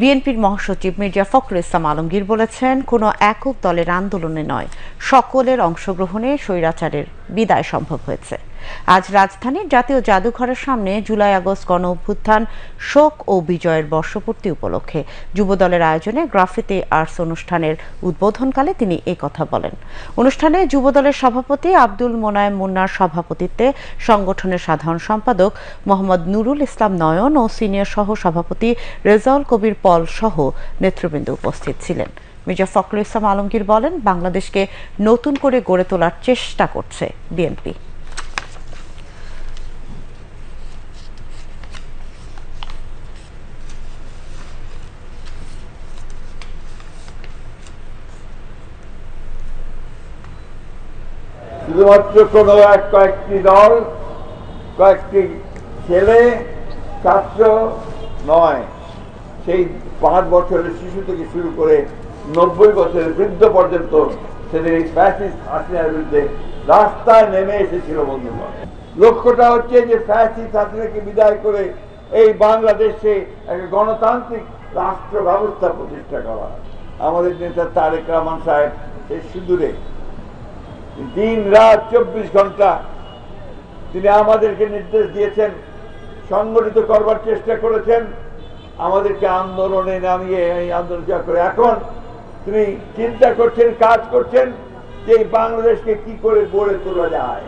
বিএনপির মহাসচিব মির্জা ফখরুল ইসলাম আলমগীর বলেছেন, কোনো একক দলের আন্দোলনে নয়, সকলের অংশগ্রহণে স্বৈরাচারের বিদায় সম্ভব হয়েছে। আজ রাজধানীর জাতীয় জাদুঘরের সামনে জুলাই আগস্ট গণ অভ্যুত্থান, শোক ও বিজয়ের বর্ষপূর্তি উপলক্ষে যুবদলের আয়োজনে গ্রাফিতি আর্টস অনুষ্ঠানের উদ্বোধনকালে তিনি এ কথা বলেন। অনুষ্ঠানে যুবদলের সভাপতি আব্দুল মোনায়েম মুন্নার সভাপতিত্বে সংগঠনের সাধারণ সম্পাদক মোহাম্মদ নুরুল ইসলাম নয়ন ও সিনিয়র সহ সভাপতি রেজাউল কবির পল সহ নেতৃবৃন্দ উপস্থিত ছিলেন। মির্জা ফখরুল ইসলাম আলমগীর বলেন, বাংলাদেশকে নতুন করে গড়ে তোলার চেষ্টা করছে বিএনপি। শুধুমাত্র কোনো এক কয়েকটি দল, কয়েকটি ছেলে, ছাত্র নয়। সেই পাঁচ বছরের শিশু থেকে শুরু করে নব্বই বছরের বৃদ্ধ পর্যন্ত সেদিন এই ফ্যাসিস্ট হাসিনার বিরুদ্ধে রাস্তায় নেমে এসেছিল বন্ধুগণ। লক্ষ্যটা হচ্ছে যে ফ্যাসিস্ট হাসিনাকে বিদায় করে এই বাংলাদেশে একটা গণতান্ত্রিক রাষ্ট্র ব্যবস্থা প্রতিষ্ঠা করা। আমাদের নেতা তারেক রহমান সাহেব সেই সুদূরে দিন রাত চব্বিশ ঘণ্টা তিনি আমাদেরকে নির্দেশ দিয়েছেন, সংগঠিত করবার চেষ্টা করেছেন, আমাদেরকে আন্দোলনে নামিয়ে এই আন্দোলন করে। এখন তিনি চিন্তা করছেন, কাজ করছেন যে বাংলাদেশকে কি করে গড়ে তোলা যায়।